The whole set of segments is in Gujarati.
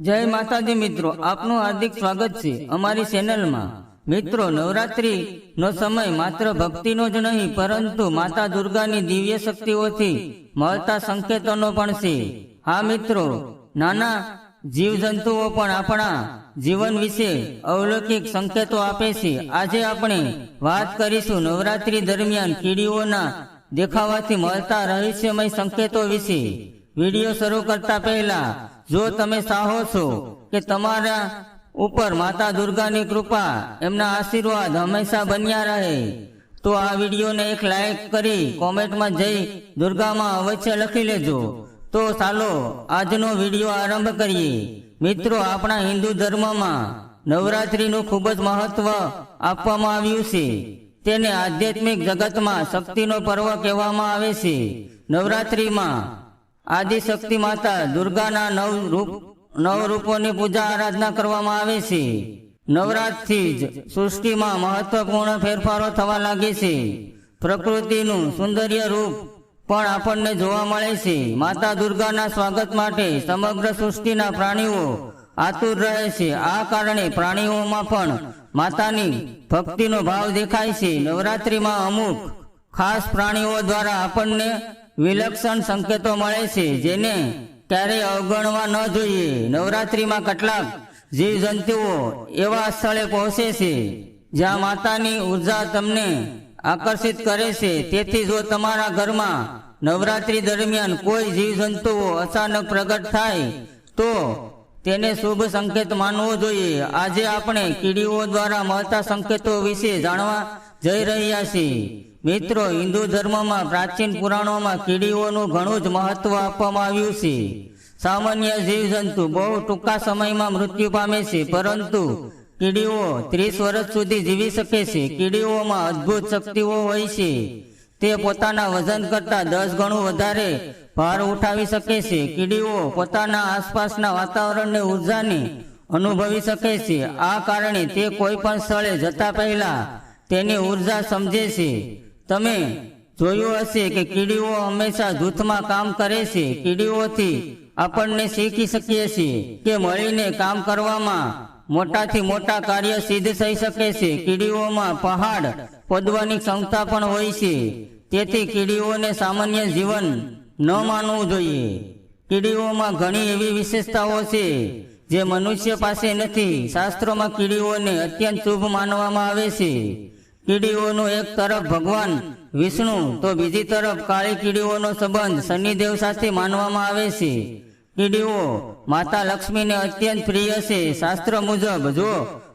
જય માતાજી મિત્રો, આપનું હાર્દિક સ્વાગત છે અમારી ચેનલમાં. મિત્રો નવરાત્રી નો સમય માત્ર ભક્તિનો જ નહીં, પરંતુ માતા દુર્ગાની દિવ્ય શક્તિઓથી મળતા સંકેતોનો પણ છે. હા મિત્રો, નાના જીવજંતુઓ પણ આપણા જીવન વિશે અવલૌકિક સંકેતો આપે છે. આજે આપણે વાત કરીશું નવરાત્રી દરમિયાન કીડીઓના દેખાવાથી મળતા રહસ્યમય સંકેતો વિશે. વીડિયો શરૂ કરતા પહેલા જો તમે ચાહો છો કે તમારા ઉપર માતા દુર્ગાની કૃપા, એમના આશીર્વાદ હંમેશા બન્યા રહે, તો આ વિડીયોને એક લાઈક કરી કોમેન્ટમાં જઈ દુર્ગામાં અવશ્ય લખી લેજો. તો ચાલો, આજનો વીડિયો આરંભ કરીએ. મિત્રો, આપણા હિન્દુ ધર્મમાં નવરાત્રીનું ખૂબ જ મહત્વ આપવામાં આવ્યું છે. તેને આધ્યાત્મિક જગતમાં શક્તિનો પર્વ કહેવામાં આવે છે. નવરાત્રીમાં આદિશક્તિ માતા દુર્ગાના નવ રૂપ, નવ રૂપોની પૂજા આરાધના કરવામાં આવે છે. નવરાત્રથી જ સૃષ્ટિમાં મહત્વપૂર્ણ ફેરફારો થવા લાગે છે. પ્રકૃતિનું સુંદર્ય રૂપ પણ આપણને જોવા મળે છે. માતા દુર્ગાના સ્વાગત માટે સમગ્ર સૃષ્ટિના પ્રાણીઓ આતુર રહે છે. આ કારણે પ્રાણીઓમાં પણ માતાની ભક્તિનો ભાવ દેખાય છે. નવરાત્રિમાં અમુક ખાસ પ્રાણીઓ દ્વારા આપણને વિલક્ષણ સંકેતો મળે છે, જેને ક્યારેય અવગણવા ન જોઈએ. નવરાત્રિમાં કેટલાક જીવજંતુઓ એવા સ્થળે પહોંચે છે, જ્યાં માતાની ઊર્જા તમને આકર્ષિત કરે છે. તેથી જો તમારા ઘરમાં નવરાત્રી દરમિયાન કોઈ જીવજંતુઓ અચાનક પ્રગટ થાય, તો તેને શુભ સંકેત માનવો જોઈએ. આજે આપણે કીડીઓ દ્વારા મળતા સંકેતો વિશે જાણવા જઈ રહ્યા છીએ. મિત્રો, હિન્દુ ધર્મમાં પ્રાચીન પુરાણોમાં કીડીઓનું ઘણું જ મહત્વ આપવામાં આવ્યું છે. સામાન્ય જીવજંતુ બહુ ટૂંકા સમયમાં મૃત્યુ પામે છે, પરંતુ કીડીઓ ત્રીસ વર્ષ સુધી જીવી શકે છે. કીડીઓમાં અદ્ભુત શક્તિઓ હોય છે. તે પોતાના વજન કરતાં દસ ગણું વધારે ભાર ઉઠાવી શકે છે. કીડીઓ પોતાના આસપાસના વાતાવરણની ઉર્જાને અનુભવી શકે છે. આ કારણે તે કોઈ પણ સ્થળે જતા પહેલા તેની ઊર્જા સમજે છે. તમે જોયું હશે કે કીડીઓ હંમેશા જૂથમાં કામ કરે છે. કીડીઓથી આપણને શીખી શકીએ છીએ કે મળીને કામ કરવામાં મોટાથી મોટા કાર્ય સિદ્ધ થઈ શકે છે. કીડીઓમાં પહાડ પદવાની ક્ષમતા પણ હોય છે. તેથી કીડીઓને સામાન્ય જીવન ન માનવું જોઈએ. કીડીઓમાં ઘણી એવી વિશેષતાઓ છે જે મનુષ્ય પાસે નથી. શાસ્ત્રોમાં કીડીઓને અત્યંત શુભ માનવામાં આવે છે. કીડીઓનું એક તરફ ભગવાન, વિષ્ણુ, તો બીજી તરફ કાળી કીડીઓનો સંબંધ શનિદેવ સાથે માનવામાં આવે છે. કીડીઓ માતા લક્ષ્મીને અત્યંત પ્રિય છે. શાસ્ત્ર મુજબ જો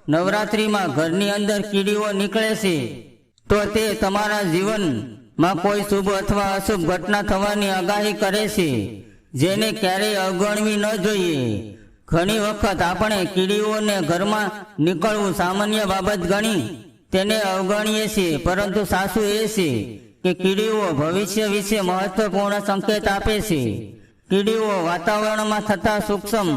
નવરાત્રીમાં ઘરની અંદર કીડીઓ નીકળે છે, તો તે તમારા જીવનમાં કોઈ શુભ અથવા અશુભ ઘટના થવાની આગાહી કરે છે, જેને ક્યારેય અવગણવી ન જોઈએ. ઘણી વખત આપણે કીડીઓને ઘરમાં નીકળવું સામાન્ય બાબત ગણી તેને અવગણીએ છીએ, પરંતુ સાસુ એ છે કે કીડીઓ ભવિષ્ય વિશે મહત્વપૂર્ણ સંકેત આપે છે. કીડીઓ વાતાવરણમાં થતા સૂક્ષ્મ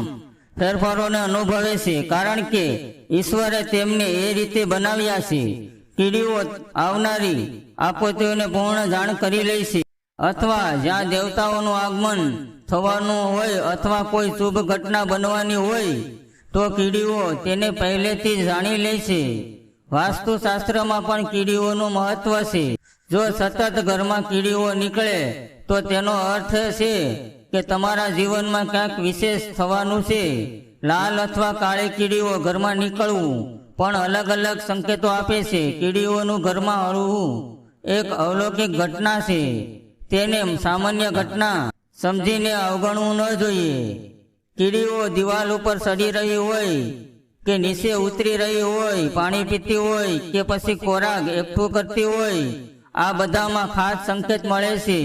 ફેરફારોને અનુભવે છે, કારણ કે ઈશ્વરે તેમને એ રીતે બનાવ્યા છે. કીડીઓ આવનારી આપત્તિઓને પૂર્ણ જાણ કરી લે છે, અથવા જ્યાં દેવતાઓનું આગમન થવાનું હોય અથવા કોઈ શુભ ઘટના બનવાની હોય, તો કીડીઓ તેને પહેલેથી જાણી લે છે. વાસ્તુશાસ્ત્રમાં પણ કીડીઓનું મહત્વ છે. જો સતત ઘરમાં કીડીઓ નીકળે, તો તેનો અર્થ છે કે તમારા જીવનમાં ક્યાંક વિશેષ થવાનું છે. લાલ અથવા કાળી કીડીઓ ઘરમાં નીકળવું પણ અલગ અલગ સંકેતો આપે છે. કીડીઓનું ઘરમાં હળવું એક અવલૌકિક ઘટના છે. તેને સામાન્ય ઘટના સમજીને અવગણવું ન જોઈએ. કીડીઓ દિવાલ ઉપર ચડી રહી હોય કે નીચે ઉતરી રહી હોય, પાણી પીતી હોય કે પછી ખોરાક એકઠું કરતી હોય, આ બધામાં ખાસ સંકેત મળે છે.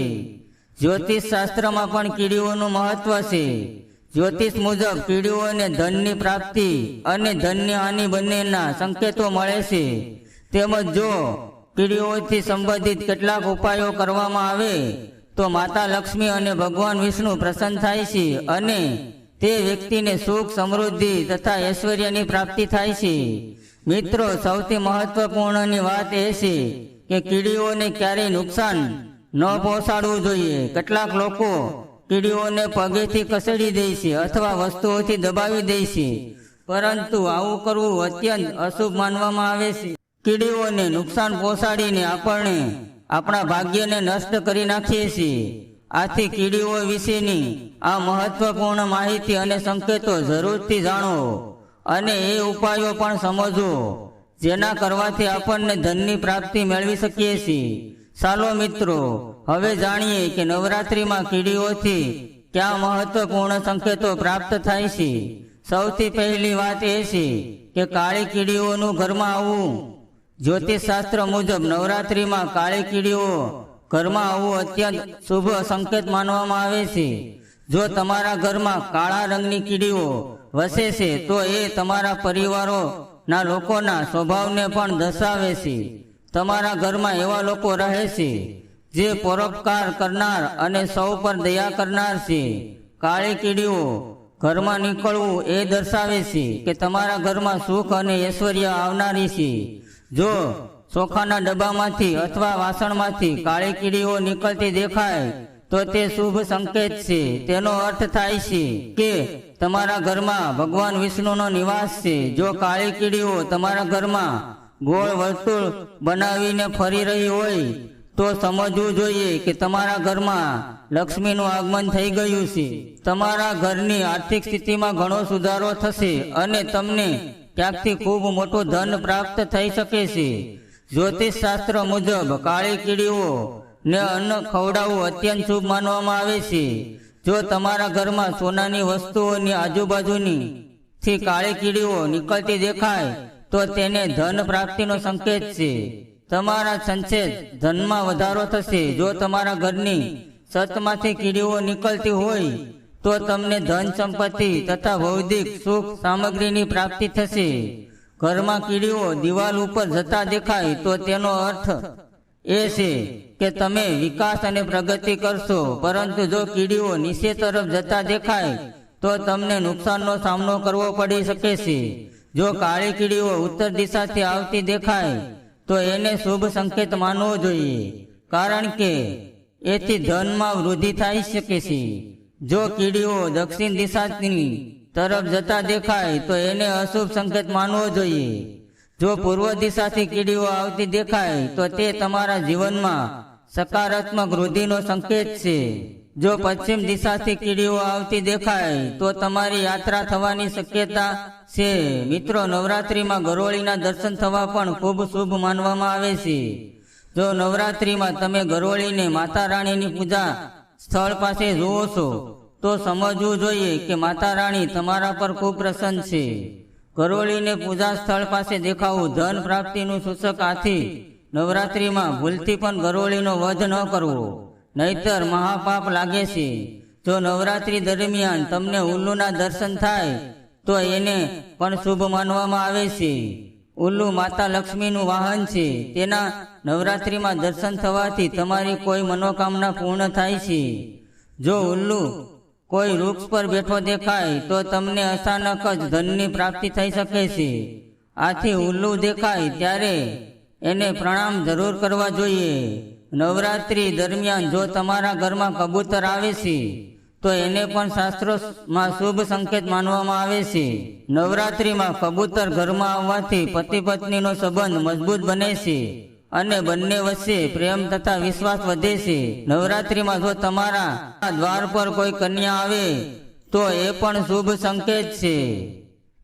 જ્યોતિષ શાસ્ત્રમાં પણ કીડીઓનું મહત્વ છે. જ્યોતિષ મુજબ કીડીઓને ધનની પ્રાપ્તિ અને ધનની હાનિ બંનેના સંકેતો મળે છે. તેમજ જો કીડીઓથી સંબંધિત કેટલાક ઉપાયો કરવામાં આવે, તો માતા લક્ષ્મી અને ભગવાન વિષ્ણુ પ્રસન્ન થાય છે અને તે વ્યક્તિને સુખ, સમૃદ્ધિ તથા ઐશ્વર્યની પ્રાપ્તિ થાય છે. મિત્રો, સૌથી મહત્વપૂર્ણની વાત એ છે કે કીડીઓને ક્યારેય નુકસાન ન પહોંચાડવું જોઈએ. કેટલાક લોકો કીડીઓને પગેથી કસડી દે છે અથવા વસ્તુઓથી દબાવી દે છે. પરંતુ આવું કરવું અત્યંત અશુભ માનવામાં આવે છે. કીડીઓને નુકસાન પહોંચાડીને આપણને આપણા ભાગ્યને નષ્ટ કરી નાખીએ છીએ. આથી કીડીઓ વિશેની આ મહત્વપૂર્ણ માહિતી અને સંકેતો જરૂરથી જાણો અને એ ઉપાયો પણ સમજો જેના કરવાથી આપણને ધનની પ્રાપ્તિ મેળવી શકીએ છીએ. ચાલો મિત્રો હવે જાણીએ કે નવરાત્રિમાં કીડીઓથી ક્યાં મહત્વપૂર્ણ સંકેતો પ્રાપ્ત થાય છે? સૌથી પહેલી વાત એ છે કે કાળી કીડીઓનું ઘરમાં આવવું. જ્યોતિષશાસ્ત્ર મુજબ નવરાત્રિમાં કાળી કીડીઓ ઘરમાં આવવું અત્યંત શુભ સંકેત માનવામાં આવે છે. જો તમારા ઘરમાં કાળા રંગની કીડીઓ વસે છે, તો એ તમારા પરિવારોના લોકોના સ્વભાવને પણ દર્શાવે છે. તમારા ઘરમાં એવા લોકો રહે છે, જે પરોપકાર કરનાર અને સૌ પર દયા કરનાર છે. કાળી કીડીઓ ઘરમાં નીકળવું એ દર્શાવે છે કે તમારા ઘરમાં સુખ અને ઐશ્વર્ય આવનારી છે. જો ચોખાના ડબ્બામાંથી અથવા વાસણમાંથી કાળી કીડીઓ નીકળતી દેખાય, તો તે શુભ સંકેત છે. તેનો અર્થ થાય છે કે તમારા ઘરમાં ભગવાન વિષ્ણુનો નિવાસ છે. જો કાળી કીડીઓ તમારા ઘરમાં ગોળ વર્તુળ બનાવીને ફરી રહી હોય, તો સમજવું જોઈએ કે તમારા ઘરમાં લક્ષ્મીનું આગમન થઈ ગયું છે. તમારા ઘરની આર્થિક સ્થિતિમાં ઘણો સુધારો થશે અને તમને ક્યાંકથી ખૂબ મોટું ધન પ્રાપ્ત થઈ શકે છે. જ્યોતિષ શાસ્ત્ર મુજબ કાળી કીડીઓ ને અન્ન ખવડાવવું અત્યંત શુભ માનવામાં આવે છે. જો તમારા ઘરમાં સોનાની વસ્તુઓની આજુબાજુની થી કાળી કીડીઓ નીકળતી દેખાય, તો તેને ધન પ્રાપ્તિનો સંકેત છે. તમારા સંચેત ધનમાં વધારો થશે. જો તમારા ઘરની છતમાંથી કીડીઓ નીકળતી હોય, તો તમને ધન સંપત્તિ તથા ભૌતિક સુખ સામગ્રીની પ્રાપ્તિ થશે. ઘરમાં કીડીઓ દિવાલ ઉપર જતા દેખાય તો તેનો અર્થ એ છે કે તમે વિકાસ અને પ્રગતિ કરશો, પરંતુ જો કીડીઓ નીચે તરફ જતા દેખાય તો તમને નુકસાનનો સામનો કરવો પડી શકે છે. જો કાળી કીડીઓ ઉત્તર દિશાથી આવતી દેખાય, તો એને શુભ સંકેત માનવો જોઈએ, કારણ કે એથી ધનમાં વૃદ્ધિ થઈ શકે છે. જો કીડીઓ દક્ષિણ દિશાની તરફ જતા દેખાય તો એને અશુભ સંકેત માનવો જોઈએ. જો પૂર્વ દિશાથી કીડીઓ આવતી દેખાય તો તે તમારા જીવનમાં સકારાત્મક વૃદ્ધિનો સંકેત છે. જો પશ્ચિમ દિશાથી કીડીઓ આવતી દેખાય તો તમારી યાત્રા થવાની શક્યતા છે. મિત્રો, નવરાત્રિમાં ગરોળીના દર્શન થવા પણ ખૂબ શુભ માનવામાં આવે છે. જો નવરાત્રિમાં તમે ગરોળીને માતા રાણીની પૂજા સ્થળ પાસે જુઓ છો તો સમજવું જોઈએ કે માતા રાણી તમારા પર ખૂબ પ્રસન્ન છે. ગરોળીને પૂજા સ્થળ પાસે દેખાવું ધન પ્રાપ્તિનું સૂચક આથી નવરાત્રિમાં ભૂલથી પણ ગરોળીનો વધ ન કરવો. નહીતર મહાપાપ લાગે છે. જો નવરાત્રિ દરમિયાન તમને ઉલ્લુના દર્શન થાય, તો એને પણ શુભ માનવામાં આવે છે. ઉલ્લુ માતા લક્ષ્મીનું વાહન છે. તેના નવરાત્રિમાં દર્શન થવાથી તમારી કોઈ મનોકામના પૂર્ણ થાય છે. જો ઉલ્લુ કોઈ વૃક્ષ પર બેઠો દેખાય તો તમને અચાનક જ ધનની પ્રાપ્તિ થઈ શકે છે. આથી ઉલ્લુ દેખાય ત્યારે એને પ્રણામ જરૂર કરવા જોઈએ. નવરાત્રી દરમિયાન જો તમારા ઘરમાં કબૂતર આવે છે, તો એને પણ શાસ્ત્રોમાં શુભ સંકેત માનવામાં આવે છે. નવરાત્રીમાં કબૂતર ઘરમાં આવવાથી પતિ પત્નીનો સંબંધ મજબૂત બને છે. અને બંને વચ્ચે પ્રેમ તથા વિશ્વાસ વધે છે. નવરાત્રીમાં જો તમારા દ્વાર પર કોઈ કન્યા આવે તો એ પણ શુભ સંકેત છે.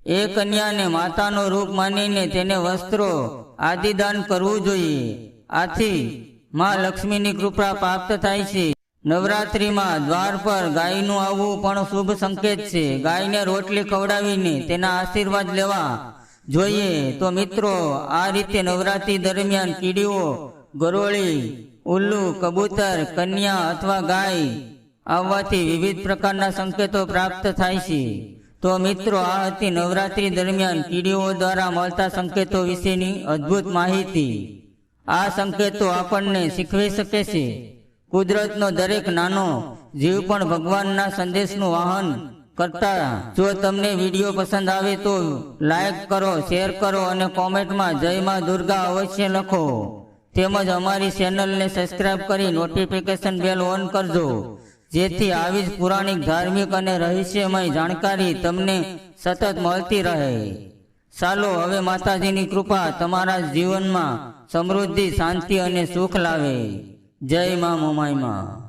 એ કન્યાને માતાનો રૂપ માનીને તેને વસ્ત્રો આદિદાન કરવું જોઈએ. આથી માં લક્ષ્મીની કૃપા પ્રાપ્ત થાય છે. નવરાત્રીમાં દ્વાર પર ગાયનું આવવું પણ શુભ સંકેત છે. ગાયને રોટલી ખવડાવીને તેના આશીર્વાદ લેવા જોઈએ તો મિત્રો, આ રીતે નવરાત્રી દરમિયાન કીડીઓ, ગરોળી, ઉલ્લુ, કબૂતર, કન્યા અથવા ગાય આવવાથી વિવિધ પ્રકારના સંકેતો પ્રાપ્ત થાય છે. તો મિત્રો, આ હતી નવરાત્રી દરમિયાન કીડીઓ દ્વારા મળતા સંકેતો વિશેની અદ્ભુત માહિતી. આ સંકેતો આપણને શીખવી શકે છે. કુદરતનો દરેક નાનો, જીવ પણ ભગવાનના સંદેશનું વાહન કરતા જો તમને વીડિયો પસંદ આવે તો લાઈક કરો, શેર કરો અને કોમેન્ટમાં જય માં દુર્ગા અવશ્ય લખો. તેમજ અમારી ચેનલને સબસ્ક્રાઇબ કરી નોટિફિકેશન બેલ ઓન કરજો. જેથી આવી જ પુરાણિક, ધાર્મિક અને રહસ્યમય જાણકારી તમને સતત મળતી રહે. ચાલો હવે માતાજીની કૃપા તમારા જીવનમાં સમૃદ્ધિ, શાંતિ અને સુખ લાવે. જય મા મોમાઈ માં.